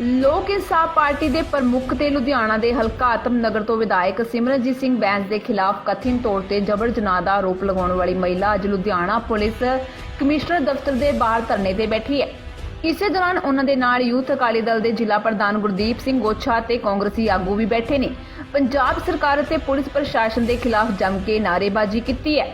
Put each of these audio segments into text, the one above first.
ਲੋਕ ਇਨਸਾਫ ਪਾਰਟੀ ਦੇ ਪ੍ਰਮੁੱਖ ਤੇ ਲੁਧਿਆਣਾ ਦੇ ਹਲਕਾ ਆਤਮਨਗਰ ਤੋਂ ਵਿਧਾਇਕ ਸਿਮਰਨਜੀਤ ਸਿੰਘ ਬੈਂਸ ਦੇ ਖਿਲਾਫ ਕਥਿਤ ਤੌਰ ਤੇ ਜਬਰ ਜਨਾਹ ਦਾ ਆਰੋਪ ਲਗਾਉਣ ਵਾਲੀ ਮਹਿਲਾ ਅੱਜ ਲੁਧਿਆਣਾ ਪੁਲਿਸ ਕਮਿਸ਼ਨਰ ਦਫ਼ਤਰ ਦੇ ਬਾਹਰ ਧਰਨੇ ਤੇ ਬੈਠੀ ਹੈ। ਇਸੇ ਦੌਰਾਨ ਉਹਨਾਂ ਦੇ ਨਾਲ ਯੂਥ ਅਕਾਲੀ ਦਲ ਦੇ ਜ਼ਿਲ੍ਹਾ ਪ੍ਰਧਾਨ ਗੁਰਦੀਪ ਸਿੰਘ ਗੋਛਾ ਤੇ ਕਾਂਗਰਸੀ ਆਗੂ ਵੀ ਬੈਠੇ ਨੇ। ਪੰਜਾਬ ਸਰਕਾਰ ਅਤੇ ਪੁਲਿਸ ਪ੍ਰਸ਼ਾਸਨ ਦੇ ਖਿਲਾਫ ਜੰਮ ਕੇ ਨਾਅਰੇਬਾਜ਼ੀ ਕੀਤੀ ਹੈ।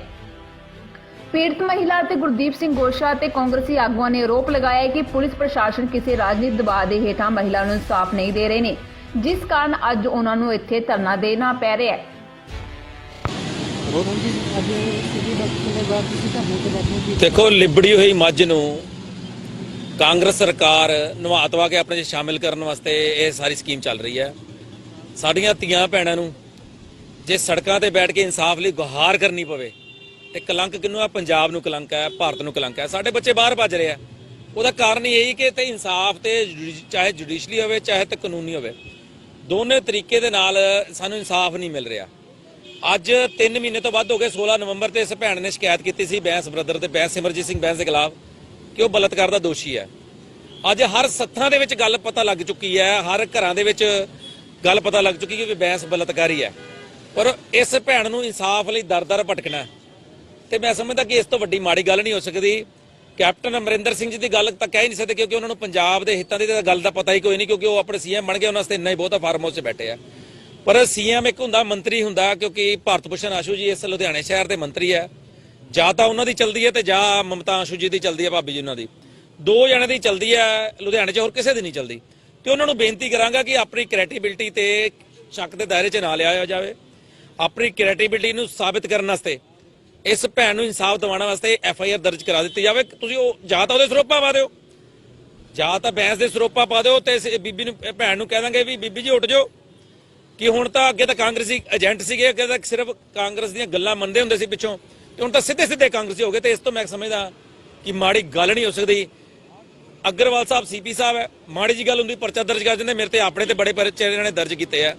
ਪੀੜਤ ਮਹਿਲਾ ਅਤੇ ਗੁਰਦੀਪ ਸਿੰਘ ਗੋਸ਼ਾ ਅਤੇ ਕਾਂਗਰਸੀ ਆਗੂਆਂ ਨੇ ਆਰੋਪ ਲਗਾਇਆ ਕਿ ਪੁਲਿਸ ਪ੍ਰਸ਼ਾਸਨ ਕਿਸੇ ਰਾਜਨੀਤਿਕ ਦਬਾਅ ਦੇ ਹੇਠਾਂ ਮਹਿਲਾ ਨੂੰ ਇਨਸਾਫ ਨਹੀਂ ਦੇ ਰਹੇ ਨੇ, ਜਿਸ ਕਾਰਨ ਅੱਜ ਉਹਨਾਂ ਨੂੰ ਇੱਥੇ ਧਰਨਾ ਦੇਣਾ ਪੈ ਰਿਹਾ ਹੈ। ਦੇਖੋ, ਲਿਬੜੀ ਹੋਈ ਮੱਝ ਨੂੰ ਕਾਂਗਰਸ ਸਰਕਾਰ ਨਵਾ ਕੇ ਆਪਣੇ 'ਚ ਸ਼ਾਮਿਲ ਕਰਨ ਵਾਸਤੇ ਇਹ ਸਾਰੀ ਸਕੀਮ ਚੱਲ ਰਹੀ ਹੈ। ਸਾਡੀਆਂ ਧੀਆਂ ਭੈਣਾਂ ਨੂੰ ਜੇ ਸੜਕਾਂ ਤੇ ਬੈਠ ਕੇ ਇਨਸਾਫ ਲਈ ਗੁਹਾਰ ਕਰਨੀ ਪਵੇ ਤੇ ਕਲੰਕ ਕਿੰਨੂੰ ਆ? ਪੰਜਾਬ ਨੂੰ ਕਲੰਕ ਹੈ ਭਾਰਤ ਨੂੰ ਕਲੰਕ ਹੈ ਸਾਡੇ ਬੱਚੇ ਬਾਹਰ ਭੱਜ ਰਹੇ ਆ। ਉਹਦਾ ਕਾਰਨ ਇਹ ਹੀ ਕਿ ਤੇ ਇਨਸਾਫ ਤੇ ਜੁਡੀ- ਚਾਹੇ ਜੁਡੀਸ਼ਲੀ ਹੋਵੇ, ਚਾਹੇ ਤੇ ਕਾਨੂੰਨੀ ਹੋਵੇ, ਦੋਨੇ ਤਰੀਕੇ ਦੇ ਨਾਲ ਸਾਨੂੰ ਇਨਸਾਫ ਨਹੀਂ ਮਿਲ ਰਿਹਾ। ਅੱਜ 3 ਮਹੀਨੇ ਤੋਂ ਵੱਧ ਹੋ ਗਏ 16 ਨਵੰਬਰ ਤੇ ਇਸ ਭੈਣ ਨੇ ਸ਼ਿਕਾਇਤ ਕੀਤੀ ਸੀ ਬੈਂਸ ਬ੍ਰਦਰ ਤੇ ਬੈਂਸ ਸਿਮਰਜੀਤ ਸਿੰਘ ਬੈਂਸ ਦੇ ਖਿਲਾਫ ਕਿ ਉਹ ਬਲਤਕਾਰ ਦਾ ਦੋਸ਼ੀ ਹੈ। ਅੱਜ ਹਰ ਸੱਥਾਂ ਦੇ ਵਿੱਚ ਗੱਲ ਪਤਾ ਲੱਗ ਚੁੱਕੀ ਹੈ, ਹਰ ਘਰਾਂ ਦੇ ਵਿੱਚ ਗੱਲ ਪਤਾ ਲੱਗ ਚੁੱਕੀ ਕਿ ਬੈਂਸ ਬਲਤਕਾਰੀ ਹੈ। ਪਰ ਇਸ ਭੈਣ ਨੂੰ ਇਨਸਾਫ ਲਈ ਦਰ-ਦਰ ਭਟਕਣਾ ਤੇ ਮੈਂ ਸਮਝਦਾ ਕਿ ਇਸ ਤੋਂ ਵੱਡੀ ਮਾੜੀ ਗੱਲ ਨਹੀਂ ਹੋ ਸਕਦੀ। ਕੈਪਟਨ ਅਮਰਿੰਦਰ ਸਿੰਘ ਜੀ ਦੀ ਗੱਲ ਤਾਂ ਕਹਿ ਹੀ ਨਹੀਂ ਸਕਦੇ ਕਿਉਂਕਿ ਉਹਨਾਂ ਨੂੰ ਪੰਜਾਬ ਦੇ ਹਿੱਤਾਂ ਦੀ ਤਾਂ ਗੱਲ ਦਾ ਪਤਾ ਹੀ ਕੋਈ ਨਹੀਂ ਕਿਉਂਕਿ ਉਹ ਆਪਣੇ ਸੀਐਮ ਬਣ ਗਏ, ਉਹਨਾਂ ਵਾਸਤੇ ਇੰਨਾ ਹੀ ਬਹੁਤਾ ਫਾਰਮ ਹਾਊਸ 'ਚ ਬੈਠੇ ਆ। ਪਰ ਸੀਐਮ ਇੱਕ ਹੁੰਦਾ, ਮੰਤਰੀ ਹੁੰਦਾ ਕਿਉਂਕਿ ਭਾਰਤ ਭੂਸ਼ਣ ਆਸ਼ੂ ਜੀ ਇਸ ਲੁਧਿਆਣੇ ਸ਼ਹਿਰ ਦੇ ਮੰਤਰੀ ਹੈ ਜਾਂ ਤਾਂ ਉਹਨਾਂ ਦੀ ਚੱਲਦੀ ਹੈ ਤੇ ਜਾਂ ਮਮਤਾ ਆਸ਼ੂ ਜੀ ਦੀ ਚੱਲਦੀ ਹੈ ਭਾਬੀ ਜੀ ਉਹਨਾਂ ਦੀ। ਦੋ ਜਣੇ ਦੀ ਚੱਲਦੀ ਹੈ ਲੁਧਿਆਣੇ 'ਚ ਹੋਰ ਕਿਸੇ ਦੀ ਨਹੀਂ ਚੱਲਦੀ। ਤੇ ਉਹਨਾਂ ਨੂੰ ਬੇਨਤੀ ਕਰਾਂਗਾ ਕਿ ਆਪਣੀ ਕ੍ਰੈਡੀਬਿਲਟੀ ਤੇ ਸ਼ੱਕ ਦੇ ਦਾਇਰੇ 'ਚ ਨਾ ਲਿਆਇਆ ਜਾਵੇ। ਆਪਣੀ ਕ੍ਰੈਡੀਬਿਲਟੀ ਨੂੰ ਸਾਬਿਤ ਕਰਨ ਵਾਸਤੇ ਇਸ ਭੈਣ ਨੂੰ ਇਨਸਾਫ ਦਿਵਾਉਣ ਵਾਸਤੇ ਐਫ ਆਈ ਆਰ ਦਰਜ ਕਰਾ ਦਿੱਤੀ ਜਾਵੇ। ਤੁਸੀਂ ਉਹ ਜਾਂ ਤਾਂ ਉਹਦੇ ਸਰੋਪਾ ਪਾ ਦਿਓ, ਜਾਂ ਤਾਂ ਬੈਂਸ ਦੇ ਸਰੋਪਾ ਪਾ ਦਿਓ ਤੇ ਬੀਬੀ ਨੂੰ ਭੈਣ ਨੂੰ ਕਹਿ ਦਾਂਗੇ ਵੀ ਬੀਬੀ ਜੀ ਉੱਠ ਜਾਓ। ਕਿ ਹੁਣ ਤਾਂ ਅੱਗੇ ਤਾਂ ਕਾਂਗਰਸੀ ਏਜੰਟ ਸੀਗੇ, ਅੱਗੇ ਤਾਂ ਸਿਰਫ ਕਾਂਗਰਸ ਦੀਆਂ ਗੱਲਾਂ ਮੰਨਦੇ ਹੁੰਦੇ ਸੀ ਪਿੱਛੋਂ। ਤੇ ਹੁਣ ਤਾਂ ਸਿੱਧੇ ਸਿੱਧੇ ਕਾਂਗਰਸੀ ਹੋ ਗਏ ਤੇ ਇਸ ਤੋਂ ਮੈਂ ਸਮਝਦਾ ਕਿ ਮਾੜੀ ਗੱਲ ਨਹੀਂ ਹੋ ਸਕਦੀ। ਅਗਰਵਾਲ ਸਾਹਿਬ ਸੀਪੀ ਸਾਹਿਬ ਹੈ, ਮਾੜੀ ਜੀ ਗੱਲ ਹੁੰਦੀ ਪਰਚਾ ਦਰਜ ਕਰ ਦਿੰਦੇ, ਮੇਰੇ ਤੇ ਆਪਣੇ ਤੇ ਬੜੇ ਪਰਚੇ ਇਹਨਾਂ ਨੇ ਦਰਜ ਕੀਤੇ ਆ।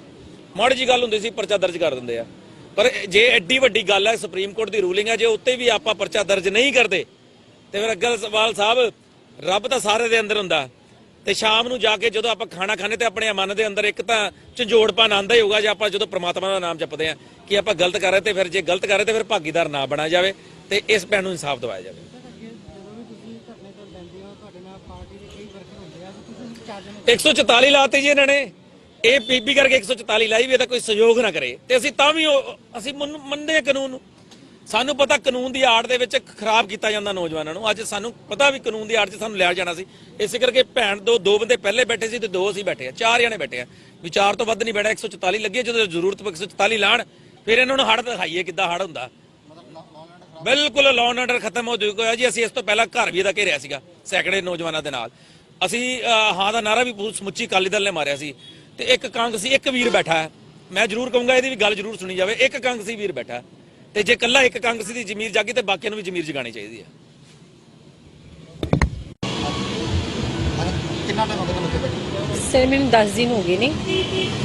ਮਾੜੀ ਜੀ ਗੱਲ ਹੁੰਦੀ ਸੀ ਪਰਚਾ ਦਰਜ ਕਰ ਦਿੰਦੇ ਆ। ਪਰ ਜੇ ਐਡੀ ਵੱਡੀ ਗੱਲ ਹੈ, ਸੁਪਰੀਮ ਕੋਰਟ ਦੀ ਰੂਲਿੰਗ ਹੈ, ਜੇ ਉੱਤੇ ਵੀ ਆਪਾਂ ਪਰਚਾ ਦਰਜ ਨਹੀਂ ਕਰਦੇ, ਤੇ ਫਿਰ ਅਗਰਵਾਲ ਸਾਹਿਬ, ਰੱਬ ਤਾਂ ਸਾਰੇ ਦੇ ਅੰਦਰ ਹੁੰਦਾ। ਤੇ ਸ਼ਾਮ ਨੂੰ ਜਾ ਕੇ ਜਦੋਂ ਆਪਾਂ ਖਾਣਾ ਖਾਣੇ ਤੇ ਆਪਣੇ ਮਨ ਦੇ ਅੰਦਰ ਇੱਕ ਤਾਂ ਝੰਜੋੜਪਨ ਆਂਦਾ ਹੀ ਹੋਊਗਾ, ਜੇ ਆਪਾਂ ਜਦੋਂ ਪ੍ਰਮਾਤਮਾ ਦਾ ਨਾਮ ਜਪਦੇ ਆ ਕਿ ਆਪਾਂ ਗਲਤ ਕਰ ਰਹੇ ਤੇ ਫਿਰ ਜੇ ਗਲਤ ਕਰ ਰਹੇ ਤੇ ਫਿਰ ਭਾਗੀਦਾਰ ਨਾ ਬਣਾ ਜਾਵੇ ਤੇ ਇਸ ਭੈਣ ਨੂੰ ਇਨਸਾਫ ਦਿਵਾਇਆ ਜਾਵੇ। ਸਰ ਅੱਗੇ ਜਦੋਂ ਤੁਹਾਡੇ ਨਾਲ ਪਾਰਟੀ ਦੇ ਕਈ ਵਰਕਰ ਹੁੰਦੇ ਆ ਤੁਸੀਂ 144 ਲਾਤੇ ਜੀ ਇਹਨਾਂ ਨੇ। ਇਹ ਪੀਪੀ ਕਰਕੇ 144 ਲਾਈ ਵੀ ਇਹਦਾ ਕੋਈ ਸਹਿਯੋਗ ਨਾ ਕਰੇ। ਤੇ ਅਸੀਂ ਤਾਂ ਵੀ ਅਸੀਂ ਮੰਨ- ਮੰਨਦੇ ਹਾਂ ਕਾਨੂੰਨ ਨੂੰ। ਸਾਨੂੰ ਪਤਾ ਕਾਨੂੰਨ ਦੀ ਆੜ ਦੇ ਵਿੱਚ ਖਰਾਬ ਕੀਤਾ ਜਾਂਦਾ ਨੌਜਵਾਨਾਂ ਨੂੰ। ਅੱਜ ਸਾਨੂੰ ਪਤਾ ਵੀ ਕਾਨੂੰਨ ਦੀ ਆੜ 'ਚ ਸਾਨੂੰ ਲਿਆ ਜਾਣਾ ਸੀ। ਇਸੇ ਕਰਕੇ ਭੈਣ ਦੋ ਦੋ ਬੰਦੇ ਪਹਿਲੇ ਬੈਠੇ ਸੀ ਤੇ ਦੋ ਅਸੀਂ ਬੈਠੇ ਆ। ਚਾਰ ਜਣੇ ਬੈਠੇ ਆ। ਵਿਚਾਰ ਤੋਂ ਵੱਧ ਨਹੀਂ ਬੈਠਾ 144 ਲੱਗੇ ਜਦੋਂ ਜ਼ਰੂਰਤ ਪਈ 144 ਲਾਣ, ਫਿਰ ਇਹਨਾਂ ਨੂੰ ਹੜ ਦਿਖਾਈਏ ਕਿੱਦਾਂ ਹੜ ਹੁੰਦਾ। ਬਿਲਕੁਲ ਲਾਅ ਆਰਡਰ ਖਤਮ ਹੋ ਚੁੱਕਾ ਜੀ। ਅਸੀਂ ਇਸ ਤੋਂ ਪਹਿਲਾਂ ਘਰ ਵੀ ਇਹਦਾ ਘੇਰਿਆ ਸੀਗਾ, ਸੈਕੜੇ ਨੌਜਵਾਨਾਂ ਦੇ ਨਾਲ। ਅਸੀਂ ਹਾਂ ਦਾ ਨਾਰਾ ਵੀ ਸਮੁੱਚੀ ਅਕਾਲੀ ਦਲ ਨੇ ਮਾਰਿਆ ਸੀ। ਤੇ ਇੱਕ ਕਾਂਗਰਸੀ ਇੱਕ ਵੀਰ ਬੈਠਾ ਹੈ। ਮੈਂ ਜ਼ਰੂਰ ਕਹੂੰਗਾ ਇਹਦੀ ਵੀ ਗੱਲ ਜ਼ਰੂਰ ਸੁਣੀ ਜਾਵੇ। ਇੱਕ ਕਾਂਗਰਸੀ ਵੀਰ ਬੈਠਾ। ਤੇ ਜੇ ਕੱਲਾ ਇੱਕ ਕਾਂਗਰਸੀ ਦੀ ਜ਼ਮੀਰ ਜਾਗੀ ਤੇ ਬਾਕੀਆਂ ਨੂੰ ਵੀ ਜ਼ਮੀਰ ਜਗਾਣੀ ਚਾਹੀਦੀ ਹੈ। ਕਿੰਨਾ ਟਾਈਮ ਹੋ ਗਿਆ ਤੁਹਾਨੂੰ ਬੈਠੇ ਸਰ ਮੈਨੂੰ 10 ਦਿਨ ਹੋ ਗਏ ਨੇ।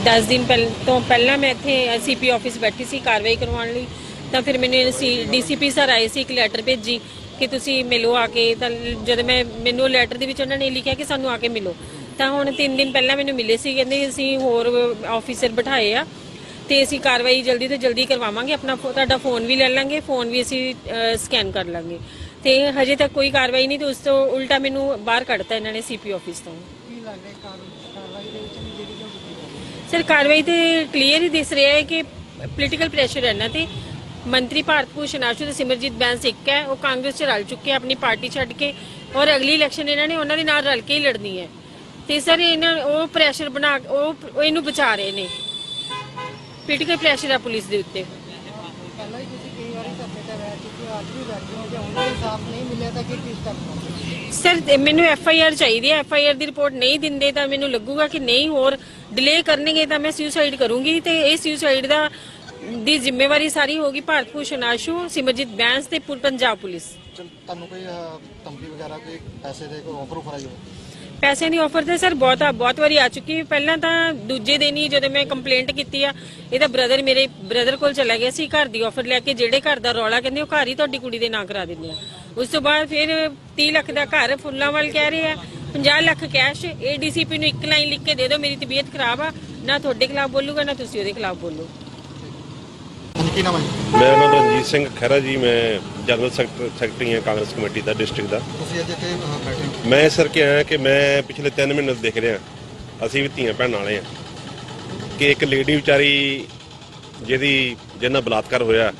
10 ਦਿਨ ਪਹਿਲ ਤੋਂ ਪਹਿਲਾਂ ਮੈਂ ਇੱਥੇ ਸੀਪੀ ਆਫਿਸ ਬੈਠੀ ਸੀ ਕਾਰਵਾਈ ਕਰਵਾਉਣ ਲਈ। ਤਾਂ ਫਿਰ ਮੈਨੂੰ ਡੀਸੀਪੀ ਸਰ ਆਏ ਸੀ ਇੱਕ ਲੈਟਰ ਭੇਜੀ ਕਿ ਤੁਸੀਂ ਮਿਲੋ ਆ ਕੇ। ਤਾਂ ਜਦ ਮੈਂ ਮੈਨੂੰ ਲੈਟਰ ਦੇ ਵਿੱਚ ਉਹਨਾਂ ਨੇ ਲਿਖਿਆ ਕਿ ਸਾਨੂੰ ਆ ਕੇ ਮਿਲੋ। ਤਾਂ ਹੁਣ 3 ਦਿਨ ਪਹਿਲਾਂ ਮੈਨੂੰ ਮਿਲੇ ਸੀ, ਕਹਿੰਦੇ ਅਸੀਂ ਹੋਰ ਆਫੀਸਰ ਬਿਠਾਏ ਆ ਤੇ ਅਸੀਂ ਕਾਰਵਾਈ ਜਲਦੀ ਤੋਂ ਜਲਦੀ ਕਰਵਾਵਾਂਗੇ, ਆਪਣਾ ਫੋ- ਤੁਹਾਡਾ ਫੋਨ ਵੀ ਲੈ ਲਾਂਗੇ ਫੋਨ ਵੀ ਅਸੀਂ ਸਕੈਨ ਕਰ ਲਾਂਗੇ। ਤੇ ਹਜੇ ਤੱਕ ਕੋਈ ਕਾਰਵਾਈ ਨਹੀਂ ਤੇ ਉਸ ਤੋਂ ਉਲਟਾ ਮੈਨੂੰ ਬਾਹਰ ਕੱਢਤਾ ਇਹਨਾਂ ਨੇ ਸੀਪੀ ਆਫਿਸ ਤੋਂ। ਕੀ ਲੱਗ ਰਿਹਾ ਕਾਰ- ਕਾਰਵਾਈ ਦੇ ਵਿੱਚ ਨਹੀਂ ਜਿਹੜੀ ਕਿਉਂ ਕੀਤੀ ਜਾ ਹੈ? ਸਰ, ਕਾਰਵਾਈ ਤੇ ਕਲੀਅਰ ਹੀ ਦਿਸ ਰਿਹਾ ਹੈ ਕਿ ਪੋਲੀਟੀਕਲ ਪ੍ਰੈਸ਼ਰ ਹੈ ਇਹਨਾਂ ਤੇ। ਮੰਤਰੀ ਭਾਰਤ ਭੂਸ਼ਣ ਆਸ਼ੂ ਤੇ ਸਿਮਰਜੀਤ ਬੈਂਸ ਇੱਕ ਹੈ, ਉਹ ਕਾਂਗਰਸ ਚ ਰਲ ਚੁੱਕੇ ਆ, ਆਪਣੀ ਪਾਰਟੀ ਛੱਡ ਕੇ। ਔਰ ਅਗਲੀ ਇਲੈਕਸ਼ਨ ਇਹਨਾਂ ਨੇ ਉਹਨਾਂ ਦੇ ਨਾਲ ਰਲ ਕੇ ਹੀ ਲੜਨੀ ਹੈ। ਤੇ ਸਰ ਇਹਨਾਂ ਉਹ ਪ੍ਰੈਸ਼ਰ ਬਣਾ ਉਹ ਉਹ ਇਹਨੂੰ ਬਚਾ ਰਹੇ ਨੇ। ਪੋਲੀਟੀਕਲ ਪ੍ਰੈਸ਼ਰ ਹੈ ਪੁਲਿਸ ਦੇ ਉੱਤੇ। ਪਹਿਲਾਂ ਹੀ ਤੁਸੀਂ ਕਈ ਵਾਰੀ ਧਰਨੇ ਤੇ ਬੈਠ ਚੁੱਕੇ ਹੋ ਅੱਜ ਵੀ ਬੈਠੇ ਹੋ ਜੇ ਹੁਣ ਵੀ ਇਨਸਾਫ ਨਹੀਂ ਮਿਲਿਆ ਤਾਂ ਕੀ ਕੀ ਸਟੈਪ ਲਓਗੇ ਸਰ ਤੇ ਮੈਨੂੰ ਐਫ ਆਈ ਆਰ ਚਾਹੀਦੀ ਹੈ। ਐਫ ਆਈ ਆਰ ਦੀ ਰਿਪੋਰਟ ਨਹੀਂ ਦਿੰਦੇ ਤਾਂ ਮੈਨੂੰ ਲੱਗੂਗਾ ਕਿ ਨਹੀਂ ਹੋਰ ਡਿਲੇ ਕਰਨਗੇ ਤਾਂ ਮੈਂ ਸੁਸਾਈਡ ਕਰੂੰਗੀ। ਤੇ ਇਹ ਸੁਸਾਈਡ ਦਾ ਦੀ ਜ਼ਿੰਮੇਵਾਰੀ ਸਾਰੀ ਹੋਗੀ ਭਾਰਤ ਭੂਸ਼ਣ ਆਸ਼ੂ ਸਿਮਰਜੀਤ ਬੈਂਸ ਤੇ ਪੂਰ- ਪੰਜਾਬ ਪੁਲਿਸ। ਤੁਹਾਨੂੰ ਕੋਈ ਧਮਕੀ ਵਗੈਰਾ ਕੋਈ ਪੈਸੇ ਦੇ ਕੋਈ ਆਫਰ ਉਫਰ ਆਈ ਹੋ ਪੈਸੇ ਦੀ ਆਫਰ ਤੇ ਸਰ ਬਹੁਤ ਬਹੁਤ ਵਾਰੀ ਆ ਚੁੱਕੀ ਪਹਿਲਾਂ ਤਾਂ ਦੂਜੇ ਦਿਨ ਹੀ ਜਦੋਂ ਮੈਂ ਕੰਪਲੇਂਟ ਕੀਤੀ ਆ, ਇਹਦਾ ਬ੍ਰਦਰ ਮੇਰੇ ਬ੍ਰਦਰ ਕੋਲ ਚਲਾ ਗਿਆ ਸੀ, ਘਰ ਦੀ ਆਫਰ ਲੈ ਕੇ, ਜਿਹੜੇ ਘਰ ਦਾ ਰੌਲਾ ਕਹਿੰਦੇ ਉਹ ਘਰ ਹੀ ਤੁਹਾਡੀ ਕੁੜੀ ਦੇ ਨਾਂ ਕਰਾ ਦਿੰਦੇ ਆ। ਉਸ ਤੋਂ ਬਾਅਦ ਫਿਰ 30 ਲੱਖ ਦਾ ਘਰ ਫੁੱਲਾਂ ਵੱਲ ਕਹਿ ਰਹੇ ਆ 50 ਲੱਖ ਕੈਸ਼ ਏਡੀਸੀਪੀ ਨੂੰ ਇੱਕ ਲਾਈਨ ਲਿਖ ਕੇ ਦੇ ਦਿਓ, ਮੇਰੀ ਤਬੀਅਤ ਖਰਾਬ ਆ, ਨਾ ਤੁਹਾਡੇ ਖਿਲਾਫ ਬੋਲੂਗਾ, ਨਾ ਤੁਸੀਂ ਉਹਦੇ ਖਿਲਾਫ ਬੋਲੋ। ਹਾਂਜੀ ਕੀ ਨਾਮ ਹੈ ਜੀ? ਮੇਰਾ ਨਾਮ ਰਣਜੀਤ ਸਿੰਘ ਖਹਿਰਾ ਜੀ ਮੈਂ ਜਨਰਲ ਸੈਕਟਰ ਸੈਕਟਰੀ ਹਾਂ ਕਾਂਗਰਸ ਕਮੇਟੀ ਦਾ ਡਿਸਟ੍ਰਿਕਟ ਦਾ। ਤੁਸੀਂ ਅੱਜ ਇੱਥੇ ਅਹ, ਬੈਠੇ ਹੋ। ਮੈਂ ਸਰ ਕਿ ਆਇਆ ਕਿ ਮੈਂ ਪਿਛਲੇ 3 ਮਹੀਨੇ ਤੋਂ ਦੇਖ ਰਿਹਾ ਅਸੀਂ ਵੀ ਧੀਆਂ ਭੈਣਾਂ ਵਾਲੇ ਆ ਕਿ ਇੱਕ ਲੇਡੀ ਵਿਚਾਰੀ ਜਿਹਦੀ ਜਿਹਨਾਂ ਬਲਾਤਕਾਰ ਹੋਇਆ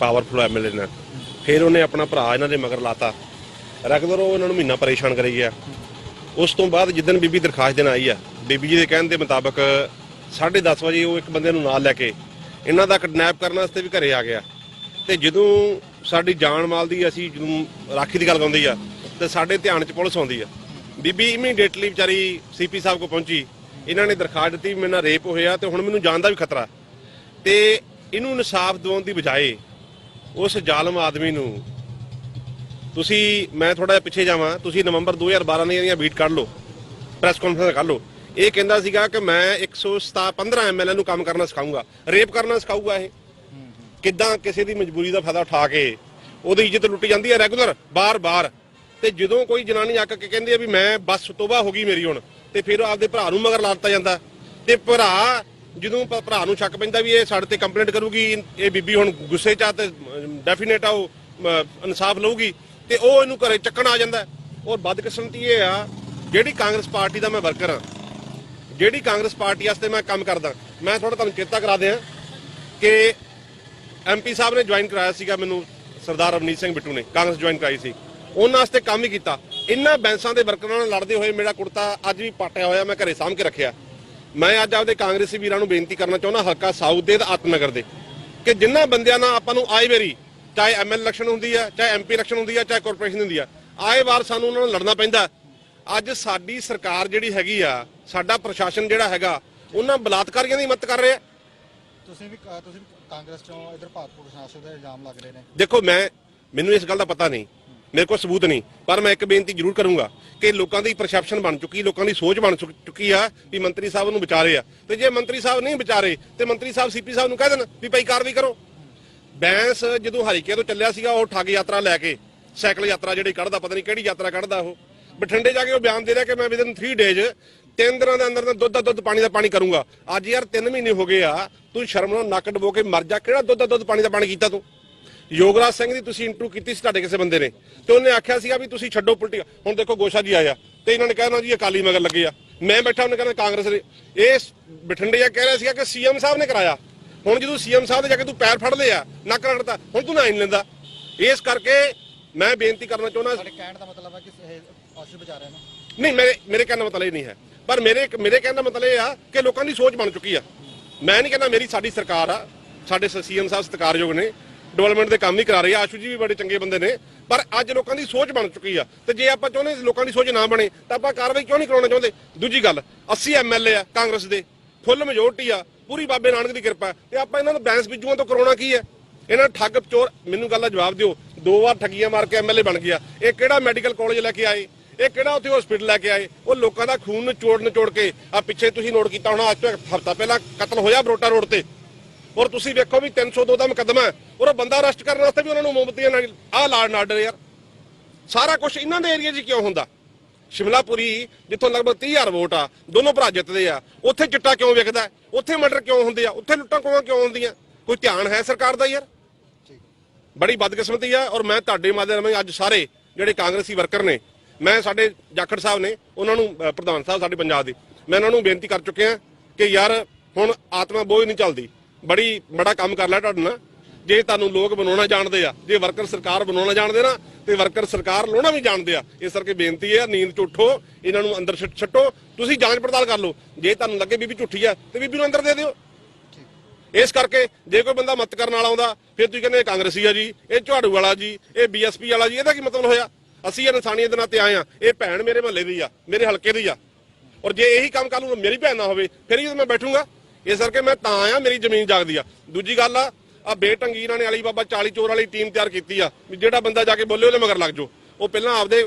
ਪਾਵਰਫੁਲ ਐਮਐਲਏ ਨਾਲ। ਫਿਰ ਉਹਨੇ ਆਪਣਾ ਭਰਾ ਇਹਨਾਂ ਦੇ ਮਗਰ ਲਾਤਾ। ਰੈਗੂਲਰ ਉਹ ਇਹਨਾਂ ਨੂੰ ਮਹੀਨਾ ਪਰੇਸ਼ਾਨ ਕਰੀ ਗਿਆ। ਉਸ ਤੋਂ ਬਾਅਦ ਜਿੱਦਣ ਬੀਬੀ ਦਰਖਾਸਤ ਦੇਣ ਆਈ ਆ ਬੀਬੀ ਜੀ ਦੇ ਕਹਿਣ ਦੇ ਮੁਤਾਬਕ 10:30 ਵਜੇ ਉਹ ਇੱਕ ਬੰਦੇ ਨੂੰ ਨਾਲ ਲੈ ਕੇ ਇਹਨਾਂ ਦਾ ਕਿਡਨੈਪ ਕਰਨ ਵਾਸਤੇ ਵੀ ਘਰੇ ਆ ਗਿਆ। ਤੇ ਜਦੋਂ ਸਾਡੀ ਜਾਨ ਮਾਲ ਦੀ ਅਸੀਂ ਜਦੋਂ ਰਾਖੀ ਦੀ ਗੱਲ ਆਉਂਦੀ ਆ, ਤੇ ਸਾਡੇ ਧਿਆਨ 'ਚ ਪੁਲਿਸ ਆਉਂਦੀ ਆ। ਬੀਬੀ ਇਮੀਡੀਏਟਲੀ ਵਿਚਾਰੀ ਸੀਪੀ ਸਾਹਿਬ ਕੋ ਪਹੁੰਚੀ। ਇਹਨਾਂ ਨੇ ਦਰਖਾਸਤ ਦਿੱਤੀ ਵੀ ਮੇਰੇ ਨਾਲ ਰੇਪ ਹੋਇਆ ਤੇ ਹੁਣ ਮੈਨੂੰ ਜਾਨ ਦਾ ਵੀ ਖਤਰਾ। ਤੇ ਇਹਨੂੰ ਇਨਸਾਫ ਦਿਵਾਉਣ ਦੀ ਬਜਾਏ ਉਸ ਜ਼ਾਲਮ ਆਦਮੀ ਨੂੰ ਤੁਸੀਂ, ਮੈਂ ਥੋੜਾ ਜਿਹਾ ਪਿੱਛੇ ਜਾਵਾਂ, ਤੁਸੀਂ ਨਵੰਬਰ 2012 ਦੀਆਂ ਇਹਦੀਆਂ ਬੀਟ ਕੱਢ ਲਓ ਪ੍ਰੈਸ ਕਾਨਫਰੰਸ ਕਰ ਲਓ। ਇਹ ਕਹਿੰਦਾ ਸੀਗਾ ਕਿ ਮੈਂ 115 ਐਮਐਲਏ ਨੂੰ ਕੰਮ ਕਰਨਾ ਸਿਖਾਉਂਗਾ ਰੇਪ ਕਰਨਾ ਸਿਖਾਊਗਾ ਇਹ। ਕਿੱਦਾਂ ਕਿਸੇ ਦੀ ਮਜਬੂਰੀ ਦਾ ਫਾਇਦਾ ਉਠਾ ਕੇ ਉਹਦੀ ਇੱਜ਼ਤ ਲੁੱਟੀ ਜਾਂਦੀ ਹੈ ਰੈਗੂਲਰ, ਬਾਰ-ਬਾਰ। ਤੇ ਜਦੋਂ ਕੋਈ ਜਨਾਨੀ ਆ ਕੇ ਕਹਿੰਦੀ ਹੈ ਵੀ ਮੈਂ ਬਸ ਤੋਬਾ ਹੋ ਗਈ ਮੇਰੀ ਹੁਣ, ਤੇ ਫਿਰ ਆਪਦੇ ਭਰਾ ਨੂੰ ਮਗਰ ਲਾ ਦਿੱਤਾ ਜਾਂਦਾ। ਤੇ ਭਰਾ, ਜਦੋਂ ਭਰਾ ਨੂੰ ਸ਼ੱਕ ਪੈਂਦਾ ਵੀ ਇਹ ਸਾਡੇ ਤੇ ਕੰਪਲੇਂਟ ਕਰੂਗੀ, ਇਹ ਬੀਬੀ ਹੁਣ ਗੁੱਸੇ ਚ ਆ ਤੇ ਡੈਫੀਨੇਟ ਆ ਉਹ ਇਨਸਾਫ ਲਊਗੀ, ਤੇ ਉਹ ਇਹਨੂੰ ਘਰੇ ਚੱਕਣ ਆ ਜਾਂਦਾ। ਔਰ ਬਦਕਿਸਮਤੀ ਇਹ ਆ, ਜਿਹੜੀ ਕਾਂਗਰਸ ਪਾਰਟੀ ਦਾ ਮੈਂ ਵਰਕਰ ਆ ਜਿਹੜੀ ਕਾਂਗਰਸ ਪਾਰਟੀ ਵਾਸਤੇ ਮੈਂ ਕੰਮ ਕਰਦਾ, ਮੈਂ ਥੋੜਾ ਤੁਹਾਨੂੰ ਚੇਤਾ ਕਰਾ ਦਿਆਂ ਕਿ ਐਮਪੀ ਸਾਹਿਬ ਨੇ ਜੁਆਇਨ ਕਰਾਇਆ ਸੀਗਾ ਮੈਨੂੰ, ਸਰਦਾਰ ਰਵਨੀਤ ਸਿੰਘ ਬਿੱਟੂ ਨੇ, ਕਾਂਗਰਸ ਜੁਆਇਨ ਕਰਾਈ ਸੀ। ਉਹਨਾਂ ਵਾਸਤੇ ਕੰਮ ਹੀ ਕੀਤਾ। ਇੰਨਾ ਬੈਂਸਾਂ ਦੇ ਵਰਕਰਾਂ ਨਾਲ ਲੜਦੇ ਹੋਏ ਮੇਰਾ ਕੁੜਤਾ ਅੱਜ ਵੀ ਪਾਟਿਆ ਹੋਇਆ, ਮੈਂ ਘਰੇ ਸਾਂਭ ਕੇ ਰੱਖਿਆ। ਮੈਂ ਅੱਜ ਆਪਦੇ ਕਾਂਗਰਸੀ ਵੀਰਾਂ ਨੂੰ ਬੇਨਤੀ ਕਰਨਾ ਚਾਹੁੰਦਾ, ਹਲਕਾ ਸਾਊਥ ਦੇ ਤੇ ਆਤਮਨਗਰ ਦੇ, ਕਿ ਜਿੰਨਾ ਬੰਦਿਆਂ ਨਾਲ ਆਪਾਂ ਨੂੰ ਆਏ ਵਾਰੀ, ਚਾਹੇ ਐਮਐਲ ਇਲੈਕਸ਼ਨ ਹੁੰਦੀ ਆ, ਚਾਹੇ ਐਮਪੀ ਇਲੈਕਸ਼ਨ ਹੁੰਦੀ ਆ, ਚਾਹੇ ਕਾਰਪੋਰੇਸ਼ਨ ਹੁੰਦੀ ਆ, ਆਏ ਵਾਰ ਸਾਨੂੰ ਉਹਨਾਂ ਨਾਲ ਲੜਨਾ ਪੈਂਦਾ। ਅੱਜ ਸਾਡੀ ਸਰਕਾਰ ਜਿਹੜੀ ਹੈਗੀ ਆ ਸਾਡਾ ਪ੍ਰਸ਼ਾਸਨ ਜਿਹੜਾ ਹੈਗਾ ਉਹਨਾਂ ਬਲਾਤਕਾਰੀਆਂ ਦੀ ਮਦਦ ਕਰ ਰਿਹਾ। ਤੁਸੀਂ ਵੀ ਤੁਸੀਂ ਕਾਂਗਰਸ ਚੋਂ ਇਧਰ ਭਾਰਤਪੁਰ ਸ਼ਾਸਨ ਦੇ ਇਲਜ਼ਾਮ ਲੱਗ ਰਹੇ ਨੇ। ਦੇਖੋ ਮੈਂ ਮੈਨੂੰ ਇਸ ਗੱਲ ਦਾ ਪਤਾ ਨਹੀਂ ਮੇਰੇ ਕੋਲ ਸਬੂਤ ਨਹੀਂ ਪਰ ਮੈਂ ਇੱਕ ਬੇਨਤੀ ਜ਼ਰੂਰ ਕਰੂੰਗਾ ਕਿ ਲੋਕਾਂ ਦੀ ਪਰਸੈਪਸ਼ਨ ਬਣ ਚੁੱਕੀ ਲੋਕਾਂ ਦੀ ਸੋਚ ਬਣ ਚੁੱਕ- ਚੁੱਕੀ ਆ ਵੀ ਮੰਤਰੀ ਸਾਹਿਬ ਨੂੰ ਵਿਚਾਰੇ ਆ। ਤੇ ਜੇ ਮੰਤਰੀ ਸਾਹਿਬ ਨਹੀਂ ਵਿਚਾਰੇ ਤੇ ਮੰਤਰੀ ਸਾਹਿਬ ਸੀਪੀ ਸਾਹਿਬ ਨੂੰ ਕਹਿ ਦੇਣ ਵੀ ਭਾਈ ਕਾਰਵਾਈ ਕਰੋ। ਬੈਂਸ ਜਦੋਂ ਹਰੀਕੇ ਤੋਂ ਚੱਲਿਆ ਸੀਗਾ ਉਹ ਠੱਗ ਯਾਤਰਾ ਲੈ ਕੇ ਸਾਈਕਲ ਯਾਤਰਾ ਜਿਹੜੀ ਕੱਢਦਾ ਪਤਾ ਨਹੀਂ ਕਿਹੜੀ ਯਾਤਰਾ ਕੱਢਦਾ ਉਹ। ਬਠਿੰਡੇ ਜਾ ਕੇ ਉਹ ਬਿਆਨ ਦੇ ਰਿਹਾ ਕਿ ਮੈਂ ਵਿਦਨ 3 ਡੇਜ਼ ਤਿੰਨ ਦਿਨਾਂ ਦੇ ਅੰਦਰ ਦੁੱਧ ਦਾ ਦੁੱਧ ਪਾਣੀ ਦਾ ਪਾਣੀ ਕਰੂੰਗਾ। ਅੱਜ ਯਾਰ 3 ਮਹੀਨੇ ਹੋ ਗਏ ਆ, ਤੂੰ ਸ਼ਰਮ ਨਾਲ ਨੱਕ ਡਬੋ ਕੇ ਮਰ ਜਾ, ਕਿਹੜਾ ਦੁੱਧ ਦਾ ਦੁੱਧ ਪਾਣੀ ਦਾ ਪਾਣੀ ਕੀਤਾ ਤੂੰ? ਯੋਗਰਾਜ ਸਿੰਘ ਦੀ ਤੁਸੀਂ ਇੰਟਰਵਿਊ ਕੀਤੀ ਸੀ ਤੁਹਾਡੇ ਕਿਸੇ ਬੰਦੇ ਨੇ, ਤੇ ਉਹਨੇ ਆਖਿਆ ਸੀਗਾ ਵੀ ਤੁਸੀਂ ਛੱਡੋ ਪੋਲੀਟਿਕ ਹੁਣ ਦੇਖੋ ਗੋਸ਼ਾ ਜੀ ਆਇਆ, ਤੇ ਇਹਨਾਂ ਨੇ ਕਹਿਣਾ ਜੀ ਅਕਾਲੀ ਮਗਰ ਲੱਗੇ ਆ। ਮੈਂ ਬੈਠਾ, ਉਹਨੇ ਕਹਿੰਦਾ ਕਾਂਗਰਸ ਨੇ ਇਹ ਬਠਿੰਡੇ ਆ ਕਹਿ ਰਿਹਾ ਸੀਗਾ ਕਿ ਸੀਐਮ ਸਾਹਿਬ ਨੇ ਕਰਾਇਆ। ਹੁਣ ਜਦੋਂ ਸੀਐਮ ਸਾਹਿਬ ਦੇ ਜਾ ਕੇ ਤੂੰ ਪੈਰ ਫੜ ਲਿਆ, ਨੱਕ ਰਗੜਤਾ ਹੁਣ ਤੂੰ ਨਾ ਲੈਂਦਾ। ਇਸ ਕਰਕੇ ਮੈਂ ਬੇਨਤੀ ਕਰਨਾ ਚਾਹੁੰਦਾ ਸਾਡੇ ਕਹਿਣ ਦਾ ਮਤਲਬ ਹੈ ਕਿ ਇਹ ਬਚਾ ਰਹੇ ਨੇ। ਨਹੀਂ, ਮੇਰੇ ਮੇਰੇ ਕਹਿਣ ਦਾ ਮਤਲਬ ਇਹ ਨਹੀਂ ਹੈ। ਪਰ ਮੇਰੇ ਮੇਰੇ ਕਹਿਣ ਦਾ ਮਤਲਬ ਇਹ ਆ ਕਿ ਲੋਕਾਂ ਦੀ ਸੋਚ ਬਣ ਚੁੱਕੀ ਆ। ਮੈਂ ਨਹੀਂ ਕਹਿੰਦਾ ਮੇਰੀ ਸਾਡੀ ਸਰਕਾਰ ਆ, ਸਾਡੇ ਸੀਐਮ ਸਾਹਿਬ ਸਤਿਕਾਰਯੋਗ ਨੇ, ਡਿਵੈਲਪਮੈਂਟ ਦੇ ਕੰਮ ਹੀ ਕਰਾ ਰਹੇ ਆ, ਆਸ਼ੂ ਜੀ ਵੀ ਬੜੇ ਚੰਗੇ ਬੰਦੇ ਨੇ, ਪਰ ਅੱਜ ਲੋਕਾਂ ਦੀ ਸੋਚ ਬਣ ਚੁੱਕੀ ਆ। ਤੇ ਜੇ ਆਪਾਂ ਚਾਹੁੰਦੇ ਲੋਕਾਂ ਦੀ ਸੋਚ ਨਾ ਬਣੇ, ਤਾਂ ਆਪਾਂ ਕਾਰਵਾਈ ਕਿਉਂ ਨਹੀਂ ਕਰਾਉਣਾ ਚਾਹੁੰਦੇ? ਦੂਜੀ ਗੱਲ 80 ਐਮਐਲਏ ਆ, ਕਾਂਗਰਸ ਦੇ, ਫੁੱਲ ਮੈਜੋਰਟੀ ਆ, ਪੂਰੀ ਬਾਬੇ ਨਾਨਕ ਦੀ ਕਿਰਪਾ। ਤੇ ਆਪਾਂ ਇਹਨਾਂ ਨੂੰ ਬੈਂਸ ਬਿਜੂਆਂ ਤੋਂ ਕਰਾਉਣਾ ਕੀ ਹੈ? ਇਹਨਾਂ ਨੂੰ ਠੱਗ ਚੋਰ ਮੈਨੂੰ ਗੱਲ ਦਾ ਜਵਾਬ ਦਿਓ। ਦੋ ਵਾਰ ਠੱਗੀਆਂ ਮਾਰ ਕੇ ਐਮਐਲਏ ਬਣ ਗਿਆ। ਇਹ ਕਿਹੜਾ ਮੈਡੀਕਲ ਕਾਲਜ ਲੈ ਕੇ ਆਏ? ਇਹ ਕਿਹੜਾ ਉੱਥੇ ਹਸਪੀਟਲ ਲੈ ਕੇ ਆਏ? ਉਹ ਲੋਕਾਂ ਦਾ ਖੂਨ ਨਿਚੋੜ ਨਿਚੋੜ ਕੇ ਆ ਪਿੱਛੇ ਤੁਸੀਂ ਨੋਟ ਕੀਤਾ ਹੋਣਾ ਅੱਜ ਤੋਂ ਹਫਤਾ ਪਹਿਲਾਂ ਕਤਲ ਹੋਇਆ ਬਰੋਟਾ ਰੋਡ ਤੇ। ਔਰ ਤੁਸੀਂ ਵੇਖੋ ਵੀ 302 ਦਾ ਮੁਕੱਦਮਾ ਔਰ ਉਹ ਬੰਦਾ ਅਰੈਸਟ ਕਰਨ ਵਾਸਤੇ ਵੀ ਉਹਨਾਂ ਨੂੰ ਮੋਮਬਤੀਆਂ ਨਾਲ ਆਹ ਲਾੜ ਆਰਡਰ ਯਾਰ। ਸਾਰਾ ਕੁਝ ਇਹਨਾਂ ਦੇ ਏਰੀਆ 'ਚ ਕਿਉਂ ਹੁੰਦਾ? ਸ਼ਿਮਲਾਪੁਰੀ ਜਿੱਥੋਂ ਲਗਭਗ 30000 ਵੋਟ ਆ ਦੋਨੋਂ ਭਰਾ ਜਿੱਤਦੇ ਆ। ਉੱਥੇ ਚਿੱਟਾ ਕਿਉਂ ਵਿਕਦਾ? ਉੱਥੇ ਮਰਡਰ ਕਿਉਂ ਹੁੰਦੇ ਆ? ਉੱਥੇ ਲੁੱਟਾਂ ਖੋਹਾਂ ਕਿਉਂ ਹੁੰਦੀਆਂ? ਕੋਈ ਧਿਆਨ ਹੈ ਸਰਕਾਰ ਦਾ ਯਾਰ? ਬੜੀ ਬਦਕਿਸਮਤੀ ਆ ਔਰ ਮੈਂ ਤੁਹਾਡੇ ਮਾਧਿਅਮ ਰਾਹੀਂ ਅੱਜ ਸਾਰੇ ਜਿਹੜੇ ਕਾਂਗਰਸੀ ਵਰਕਰ ਨੇ ਮੈਂ ਸਾਡੇ ਜਾਖੜ ਸਾਹਿਬ ਨੇ, ਉਹਨਾਂ ਨੂੰ ਪ੍ਰਧਾਨ ਸਾਹਿਬ ਸਾਡੇ ਪੰਜਾਬ ਦੇ, ਮੈਂ ਉਹਨਾਂ ਨੂੰ ਬੇਨਤੀ ਕਰ ਚੁੱਕਿਆ ਕਿ ਯਾਰ ਹੁਣ ਆਤਮਾ ਬੋਝ ਨਹੀਂ ਚੱਲਦੀ। ਬੜੀ, ਬੜਾ ਕੰਮ ਕਰ ਲਿਆ ਤੁਹਾਡੇ ਨਾਲ। ਜੇ ਤੁਹਾਨੂੰ ਲੋਕ ਬਣਾਉਣਾ ਜਾਣਦੇ ਆ, ਜੇ ਵਰਕਰ ਸਰਕਾਰ ਬਣਾਉਣਾ ਜਾਣਦੇ ਨਾ, ਤੇ ਵਰਕਰ ਸਰਕਾਰ ਲਾਉਣਾ ਵੀ ਜਾਣਦੇ ਆ। ਇਸ ਕਰਕੇ ਬੇਨਤੀ ਹੈ, ਨੀਂਦ ਚ ਇਹਨਾਂ ਨੂੰ ਅੰਦਰ ਛੱਡ- ਛੱਡੋ। ਤੁਸੀਂ ਜਾਂਚ ਪੜਤਾਲ ਕਰ ਲਓ। ਜੇ ਤੁਹਾਨੂੰ ਲੱਗੇ ਬੀਬੀ ਝੂਠੀ ਆ, ਤੇ ਬੀਬੀ ਨੂੰ ਅੰਦਰ ਦੇ ਦਿਓ। ਇਸ ਕਰਕੇ ਜੇ ਕੋਈ ਬੰਦਾ ਮਤ ਕਰਨ ਵਾਲਾ ਆਉਂਦਾ, ਫਿਰ ਤੁਸੀਂ ਕਹਿੰਦੇ ਇਹ ਕਾਂਗਰਸੀ ਆ ਜੀ, ਇਹ ਝਾੜੂ ਵਾਲਾ ਜੀ, ਇਹ ਬੀਐਸਪੀ ਵਾਲਾ ਜੀ, ਇਹਦਾ ਕੀ ਮਤਲਬ ਹੋਇਆ? ਅਸੀਂ ਇਹ ਇਨਸਾਨੀਅਤ ਦੇ ਨਾਤੇ ਆਏ ਆ ਇਹ ਭੈਣ ਮੇਰੇ ਮਹੱਲੇ ਦੀ ਆ, ਮੇਰੇ ਹਲਕੇ ਦੀ ਆ। ਔਰ ਜੇ ਇਹੀ ਕੰਮ ਕੱਲ ਨੂੰ ਮੇਰੀ ਭੈਣ ਨਾ ਹੋਵੇ, ਫਿਰ ਹੀ ਮੈਂ ਬੈਠੂੰਗਾ। ਇਸ ਕਰਕੇ ਮੈਂ ਤਾਂ ਆਇਆ, ਮੇਰੀ ਜ਼ਮੀਨ ਜਾਗਦੀ ਆ। ਦੂਜੀ ਗੱਲ ਆ ਆ ਬੇਟੰਗੀ ਇਹਨਾਂ ਨੇ ਅਲੀ ਬਾਬਾ 40 ਚੋਰ ਵਾਲੀ ਟੀਮ ਤਿਆਰ ਕੀਤੀ ਆ, ਵੀ ਜਿਹੜਾ ਬੰਦਾ ਜਾ ਕੇ ਬੋਲੇ ਉਹਦੇ ਮਗਰ ਲੱਗ ਜਾਓ। ਉਹ ਪਹਿਲਾਂ ਆਪਦੇ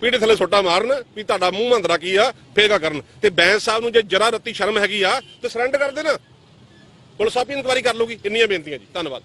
ਪੀੜੇ ਥੱਲੇ ਸੋਟਾ ਮਾਰਨ, ਵੀ ਤੁਹਾਡਾ ਮੂੰਹ ਮੰਦਰਾ ਕੀ ਆ, ਫੇਗਾ ਕਰਨ। ਤੇ ਬੈਂਸ ਸਾਹਿਬ ਨੂੰ ਜੇ ਜਰਾ ਰੱਤੀ ਸ਼ਰਮ ਹੈਗੀ ਆ, ਤੇ ਸਰੈਂਡਰ ਕਰ ਦੇਣਾ। ਪੁਲਿਸ ਆਪੀ ਇਨਕੁਆਰੀ ਕਰ ਲੂਗੀ ਇੰਨੀਆਂ ਬੇਨਤੀਆਂ ਜੀ। ਧੰਨਵਾਦ।